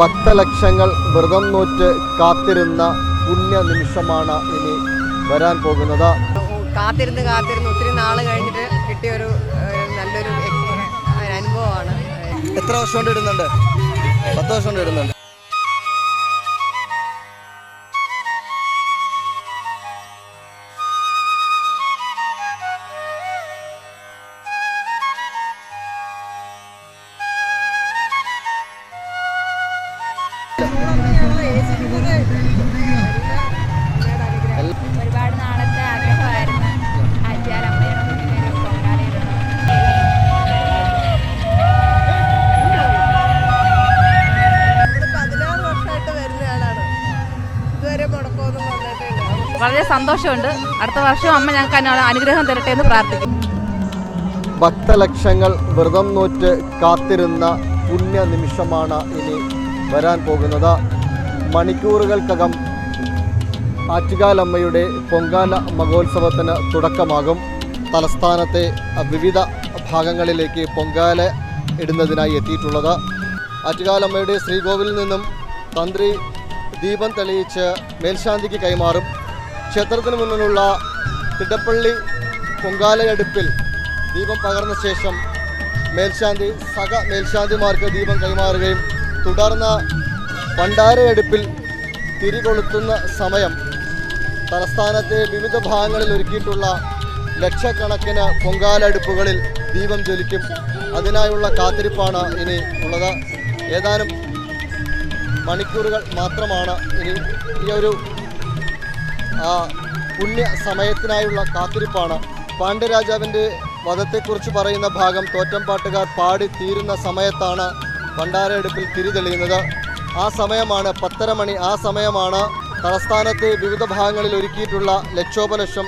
ഭക്തലക്ഷങ്ങൾ വ്രതം നോറ്റ് കാത്തിരുന്ന പുണ്യ നിമിഷമാണ് ഇനി വരാൻ പോകുന്നത്. കാത്തിരുന്ന് കാത്തിരുന്ന് ഒത്തിരി നാൾ കഴിഞ്ഞിട്ട് കിട്ടിയ ഒരു നല്ലൊരു അനുഭവമാണ്. എത്ര വർഷം കൊണ്ട് ഇടുന്നുണ്ട്? പത്ത് വർഷം കൊണ്ട് ഇടുന്നുണ്ട്. ഇതുവരെ മുടക്കമൊന്നും വന്നിട്ടില്ല വളരെ സന്തോഷമുണ്ട്. അടുത്ത വർഷം അമ്മ ഞങ്ങൾക്ക് അനുഗ്രഹം തരട്ടെ എന്ന് പ്രാർത്ഥിക്കും ഭക്തലക്ഷങ്ങൾ വ്രതം നോറ്റ് കാത്തിരുന്ന പുണ്യ നിമിഷമാണ് ഇനി വരാൻ പോകുന്നത്. മണിക്കൂറുകൾക്കകം ആറ്റുകാലമ്മയുടെ പൊങ്കാല മഹോത്സവത്തിന് തുടക്കമാകും. തലസ്ഥാനത്തെ വിവിധ ഭാഗങ്ങളിലേക്ക് പൊങ്കാല ഇടുന്നതിനായി എത്തിയിട്ടുള്ളത്. ആറ്റുകാലമ്മയുടെ ശ്രീകോവിലിൽ നിന്നും തന്ത്രി ദീപം തെളിയിച്ച് മേൽശാന്തിക്ക് കൈമാറും. ക്ഷേത്രത്തിന് മുന്നിലുള്ള തിടപ്പള്ളി പൊങ്കാലയടുപ്പിൽ ദീപം പകർന്ന ശേഷം മേൽശാന്തി സഹ മേൽശാന്തിമാർക്ക് ദീപം കൈമാറുകയും തുടർന്ന് ഭണ്ഡാരയടുപ്പിൽ തിരികൊളുത്തുന്ന സമയം തലസ്ഥാനത്തെ വിവിധ ഭാഗങ്ങളിൽ ഒരുക്കിയിട്ടുള്ള ലക്ഷക്കണക്കിന് പൊങ്കാലടുപ്പുകളിൽ ദീപം ജ്വലിക്കും. അതിനായുള്ള കാത്തിരിപ്പാണ് ഇനി ഉള്ളത്. ഏതാനും മണിക്കൂറുകൾ മാത്രമാണ് ഇനി ഈ ഒരു പുണ്യ സമയത്തിനായുള്ള കാത്തിരിപ്പാണ്. പാണ്ഡ്യരാജാവിന്റെ വധത്തെക്കുറിച്ച് പറയുന്ന ഭാഗം തോറ്റംപാട്ടുകാർ പാടി തീരുന്ന സമയത്താണ് ഭണ്ഡാരയെടുപ്പിൽ തിരി തെളിയുന്നത്. ആ സമയമാണ് പത്തര മണി. ആ സമയമാണ് തലസ്ഥാനത്ത് വിവിധ ഭാഗങ്ങളിൽ ഒരുക്കിയിട്ടുള്ള ലക്ഷോപലക്ഷം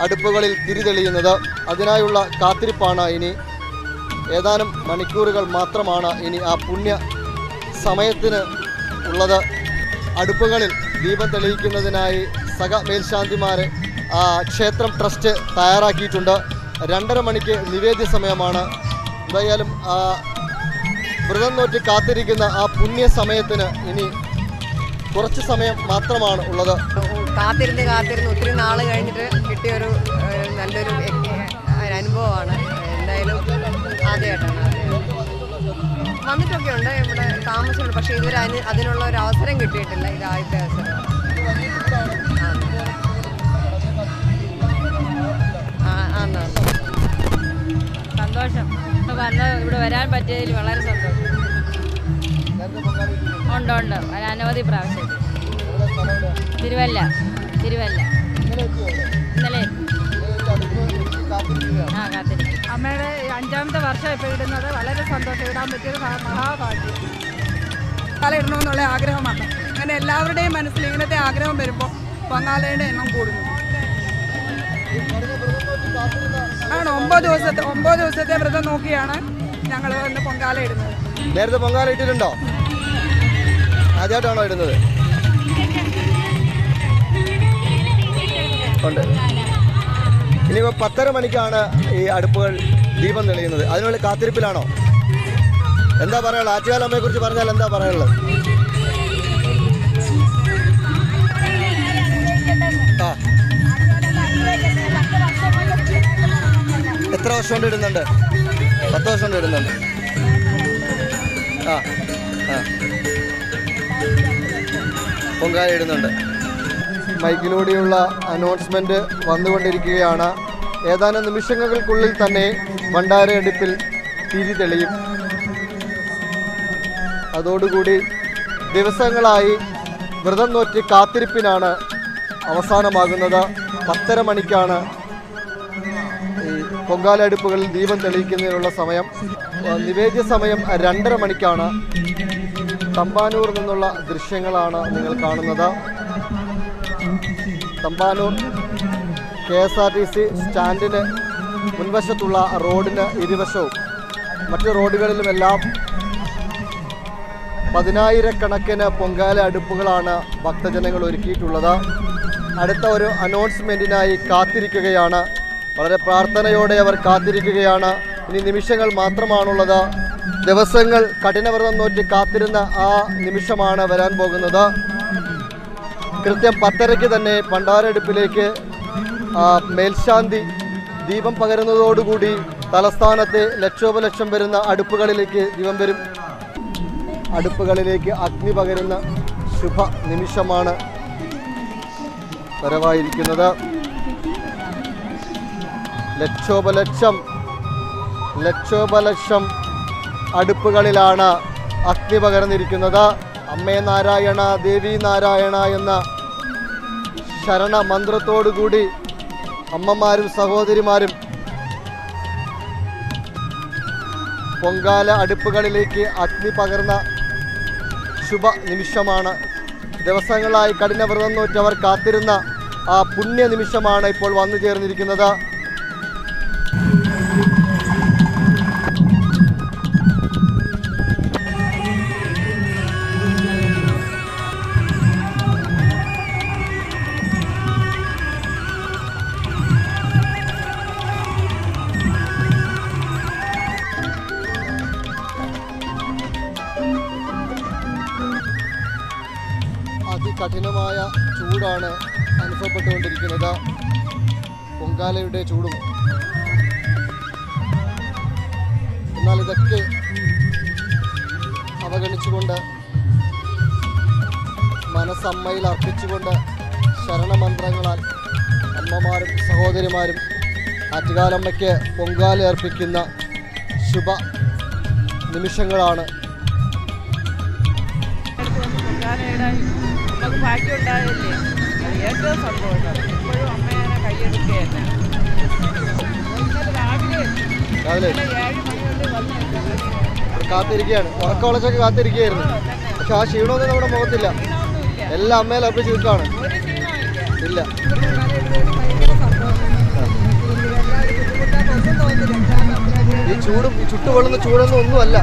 അടുപ്പുകളിൽ തിരിതെളിയുന്നത്. അതിനായുള്ള കാത്തിരിപ്പാണ് ഇനി. ഏതാനും മണിക്കൂറുകൾ മാത്രമാണ് ഇനി ആ പുണ്യ സമയത്തിന് ഉള്ളത്. അടുപ്പുകളിൽ ദീപം തെളിയിക്കുന്നതിനായി സഹ മേൽശാന്തിമാരെ ആ, ക്ഷേത്രം ട്രസ്റ്റ് തയ്യാറാക്കിയിട്ടുണ്ട്. രണ്ടര മണിക്ക് നിവേദ്യ സമയമാണ്. എന്തായാലും വ്രതം നോറ്റി കാത്തിരിക്കുന്ന ആ പുണ്യ സമയത്തിന് ഇനി കുറച്ച് സമയം മാത്രമാണ് ഉള്ളത്. കാത്തിരുന്ന് കാത്തിരുന്ന് ഒത്തിരി നാൾ കഴിഞ്ഞിട്ട് കിട്ടിയ ഒരു നല്ലൊരു അനുഭവമാണ്. എന്തായാലും വന്നിട്ടൊക്കെ ഉണ്ട് ഇവിടെ താമസമുണ്ട് പക്ഷേ ഇതുവരെ അതിന് അതിനുള്ള ഒരു അവസരം കിട്ടിയിട്ടില്ല ഇത് ആ ആ. സന്തോഷം. ഇവിടെ വന്ന് ഇവിടെ വരാൻ പറ്റിയതിൽ വളരെ സന്തോഷം. ഉണ്ട് ഉണ്ട്. അനവധി പ്രാവശ്യം. തിരുവല്ല തിരുവല്ല. ഇന്നലെ. ആ കാത്തിരിക്കും. അമ്മയുടെ അഞ്ചാമത്തെ വർഷം ഇപ്പോൾ ഇടുന്നത് വളരെ സന്തോഷം. ഇടാൻ പറ്റിയൊരു മഹാഭാഗ്യം. പൊങ്കാല ഇടണമെന്നുള്ള ആഗ്രഹമാണ്. അങ്ങനെ എല്ലാവരുടെയും മനസ്സിൽ ഇങ്ങനത്തെ ആഗ്രഹം വരുമ്പോൾ പൊങ്കാലയുടെ എണ്ണം കൂടുന്നു. ആണ്. ഒമ്പത് ദിവസത്തെ ഒമ്പത് ദിവസത്തെ വ്രതം നോക്കിയാണ് ഞങ്ങൾ ഇന്ന് പൊങ്കാല ഇടുന്നത്. നേരത്തെ പൊങ്കാല ഇട്ടിട്ടുണ്ടോ? ആദ്യമായിട്ടാണോ ഇടുന്നത്? ഉണ്ട്. ഇനിയിപ്പോൾ പത്തര മണിക്കാണ് ഈ അടുപ്പുകൾ ദീപം തെളിയുന്നത്. അതിനുള്ള കാത്തിരിപ്പിലാണോ? എന്താ പറയാനുള്ളത്? ആറ്റുകാലമ്മയെ കുറിച്ച് പറഞ്ഞാൽ എന്താ പറയാനുള്ളത്? എത്ര വർഷം കൊണ്ട് ഇടുന്നുണ്ട്? പത്ത് വർഷം കൊണ്ട് ഇടുന്നുണ്ട്. ആ ആ. പൊങ്കാല ഇടുന്നുണ്ട്. മൈക്കിലൂടെയുള്ള അനൗൺസ്മെന്റ് വന്നുകൊണ്ടിരിക്കുകയാണ്. ഏതാനും നിമിഷങ്ങൾക്കുള്ളിൽ തന്നെ ഭണ്ഡാരയെടുപ്പിൽ തിരി തെളിയും. അതോടുകൂടി ദിവസങ്ങളായി വ്രതം നോറ്റി കാത്തിരിപ്പിനാണ് അവസാനമാകുന്നത്. പത്തര മണിക്കാണ് ഈ പൊങ്കാല അടുപ്പുകളിൽ ദീപം തെളിയിക്കുന്നതിനുള്ള സമയം നിവേദ്യ സമയം രണ്ടര മണിക്കാണ്. തമ്പാനൂർ നിന്നുള്ള ദൃശ്യങ്ങളാണ് നിങ്ങൾ കാണുന്നത്. Thampanoor K S R T C സ്റ്റാൻഡിന് മുൻവശത്തുള്ള റോഡിന് ഇരുവശവും. മറ്റു റോഡുകളിലുമെല്ലാം പതിനായിരക്കണക്കിന് പൊങ്കാല അടുപ്പുകളാണ് ഭക്തജനങ്ങൾ ഒരുക്കിയിട്ടുള്ളത്. അടുത്ത ഒരു അനൗൺസ്മെന്റിനായി കാത്തിരിക്കുകയാണ്. വളരെ പ്രാർത്ഥനയോടെ അവർ കാത്തിരിക്കുകയാണ്. ഇനി നിമിഷങ്ങൾ മാത്രമാണുള്ളത്. ദിവസങ്ങൾ കഠിനവ്രതം നോറ്റി കാത്തിരുന്ന ആ നിമിഷമാണ് വരാൻ പോകുന്നത്. കൃത്യം പത്തരയ്ക്ക് തന്നെ പണ്ടാരടുപ്പിലേക്ക് മേൽശാന്തി ദീപം പകരുന്നതോടുകൂടി തലസ്ഥാനത്തെ ലക്ഷോപലക്ഷം വരുന്ന അടുപ്പുകളിലേക്ക് ദീപം വരും. അടുപ്പുകളിലേക്ക് അഗ്നി പകരുന്ന ശുഭ നിമിഷമാണ് വരവായിരിക്കുന്നത്. ലക്ഷോപലക്ഷം ലക്ഷോപലക്ഷം അടുപ്പുകളിലാണ് അഗ്നി പകർന്നിരിക്കുന്നത്. അമ്മേ നാരായണ ദേവി നാരായണ എന്ന ശരണ മന്ത്രത്തോടുകൂടി അമ്മമാരും സഹോദരിമാരും പൊങ്കാല അടുപ്പുകളിലേക്ക് അഗ്നി പകർന്ന ശുഭ നിമിഷമാണ് ദിവസങ്ങളായി കഠിനവ്രതം നോറ്റവർ കാത്തിരുന്ന ആ പുണ്യ നിമിഷമാണ് ഇപ്പോൾ വന്നു ചേർന്നിരിക്കുന്നത് അനുഭവപ്പെട്ടുകൊണ്ടിരിക്കുന്നത് പൊങ്കാലയുടെ ചൂടും. എന്നാൽ ഇതൊക്കെ അവഗണിച്ചുകൊണ്ട് മനസ്സമ്മയിൽ അർപ്പിച്ചുകൊണ്ട് ശരണമന്ത്രങ്ങളാൽ അമ്മമാരും സഹോദരിമാരും ആറ്റുകാലമ്മയ്ക്ക് പൊങ്കാല അർപ്പിക്കുന്ന ശുഭ നിമിഷങ്ങളാണ്. പൊങ്കാലയിടാൻ നമുക്ക് ഭാഗ്യം ഉണ്ടായല്ലേ അത് ഏറ്റവും സന്തോഷം ഇപ്പോഴും അമ്മേനെ കൈയെടുക്കുക തന്നെ രാവിലെ കാത്തിരിക്കുകയാണ്. കാത്തിരിക്കുകയായിരുന്നു. പക്ഷെ ആ ക്ഷീണമൊന്നും നമ്മുടെ മുഖത്തില്ല. എല്ലാം അമ്മയിൽ അർപ്പിച്ച് നിൽക്കുകയാണ്. ഇല്ല. ഈ ചൂടും ചുട്ടുപൊള്ളുന്ന ചൂടൊന്നും ഒന്നുമല്ല.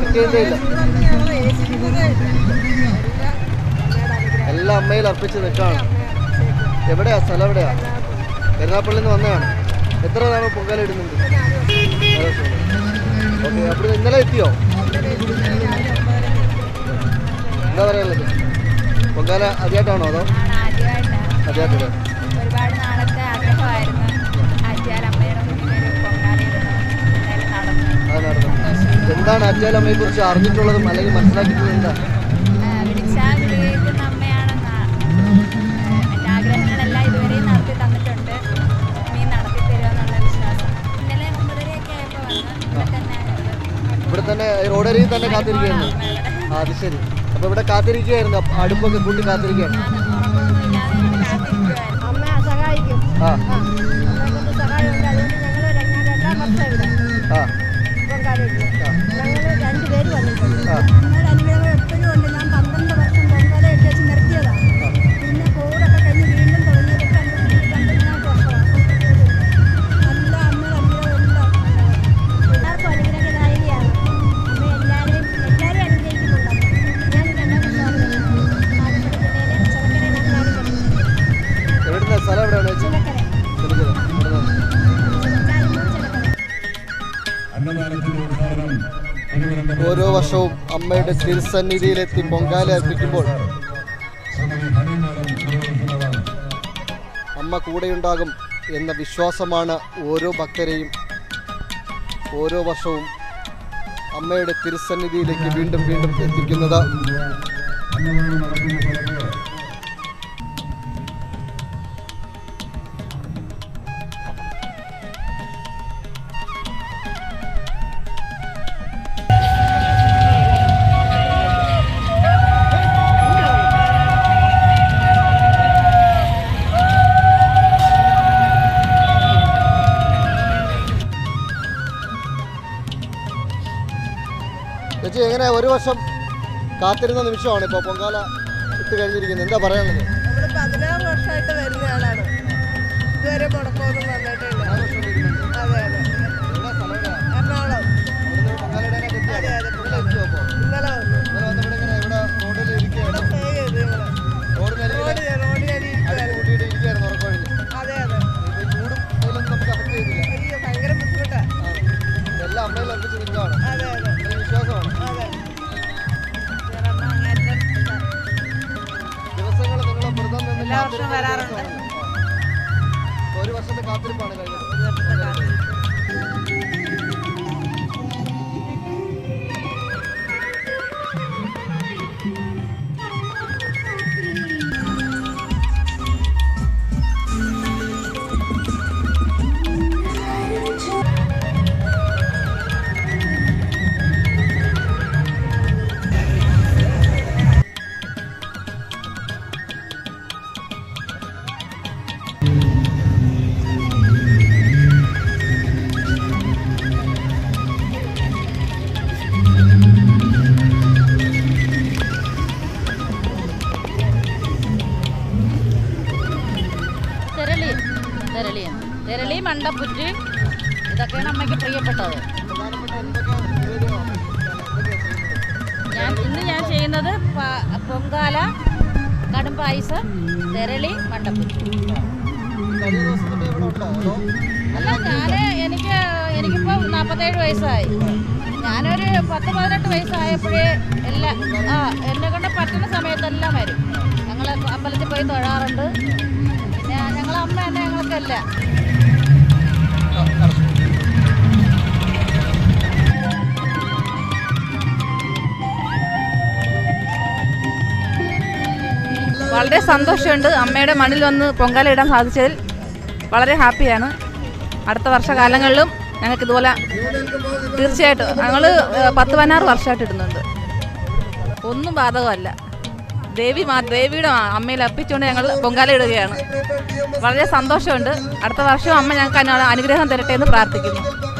പറ്റിയതേ എല്ലാം അമ്മയിൽ അർപ്പിച്ച് നിൽക്കുകയാണ്. എവിടെയാ? സ്ഥലം എവിടെയാ? പെരുന്നാപ്പള്ളിന്ന് നിന്ന് വന്നതാണ്. എത്ര തവണ പൊങ്കാല ഇടുന്നുണ്ട്? ഓക്കെ അപ്പോൾ ഇന്നലെ എത്തിയോ? എന്താ പറയാനുള്ളത്? പൊങ്കാല ആദ്യമായിട്ടാണോ അതോ? ആദ്യമായിട്ടില്ല ഒരുപാട് നാളത്തെ ആഗ്രഹമായിരുന്നു. എന്താണ് അച്ചാലമ്മയെ കുറിച്ച് അറിഞ്ഞിട്ടുള്ളതും അല്ലെങ്കിൽ മനസ്സിലാക്കിയിട്ടുള്ളത് എന്താ? റോഡരിയിൽ തന്നെ കാത്തിരിക്കുന്നു ആ അത് ശരി. അപ്പൊ ഇവിടെ കാത്തിരിക്കുകയായിരുന്നു. അടുപ്പൊക്കെ കൂട്ടി കാത്തിരിക്കുകയാണ്. ആ. ആ അമ്മയുടെ തിരുസന്നിധിയിലെത്തി പൊങ്കാല അർപ്പിക്കുമ്പോൾ അമ്മ കൂടെയുണ്ടാകും എന്ന വിശ്വാസമാണ് ഓരോ ഭക്തരെയും ഓരോ വർഷവും അമ്മയുടെ തിരുസന്നിധിയിലേക്ക് വീണ്ടും വീണ്ടും എത്തിക്കുന്നത്. ഒരു വർഷം കാത്തിരുന്ന നിമിഷമാണ് ഇപ്പോൾ പൊങ്കാല ഇട്ട് കഴിഞ്ഞിരിക്കുന്നത്. എന്താ പറയാനുള്ളത്? പതിനാറ് വർഷമായിട്ട് വരുന്ന ആളാണ്. ഇതുവരെ മുടക്കമൊന്നും വർഷം വരാറുണ്ട്. ഒരു വർഷത്തെ കാത്തിരിപ്പാണ് കഴിഞ്ഞത്. തെരളിയാണ് തെരളി മണ്ടപ്പുറ്റ് ഇതൊക്കെയാണ് അമ്മയ്ക്ക് പ്രിയപ്പെട്ടത്. ഞാൻ ഇന്ന് ഞാൻ ചെയ്യുന്നത് പൊങ്കാല കടും പായസം തെരളി മണ്ടപ്പുറ്റ് അല്ല ഞാൻ എനിക്ക് എനിക്കിപ്പോൾ നാൽപ്പത്തേഴ് വയസ്സായി. ഞാനൊരു പത്ത് പതിനെട്ട് വയസ്സായപ്പോഴേ എല്ലാം ആ എന്നെ കൊണ്ട് പറ്റുന്ന സമയത്തെല്ലാം വരും. ഞങ്ങൾ അമ്പലത്തിൽ പോയി തൊഴാറുണ്ട്. വളരെ സന്തോഷമുണ്ട് അമ്മയുടെ മണ്ണിൽ വന്ന് പൊങ്കാല ഇടാൻ സാധിച്ചതിൽ വളരെ ഹാപ്പിയാണ്. അടുത്ത വർഷകാലങ്ങളിലും ഞങ്ങൾക്ക് ഇതുപോലെ തീർച്ചയായിട്ടും ഞങ്ങൾ പത്ത് പതിനാറ് വർഷമായിട്ട് ഇടുന്നുണ്ട്. ഒന്നും ബാധകമല്ല. ദേവി മാ ദേവിയുടെ അമ്മയിൽ അർപ്പിച്ചുകൊണ്ട് ഞങ്ങൾ പൊങ്കാല ഇടുകയാണ്. വളരെ സന്തോഷമുണ്ട്. അടുത്ത വർഷം അമ്മ ഞങ്ങൾക്ക് അനുഗ്രഹം തരട്ടെ എന്ന് പ്രാർത്ഥിക്കുന്നു.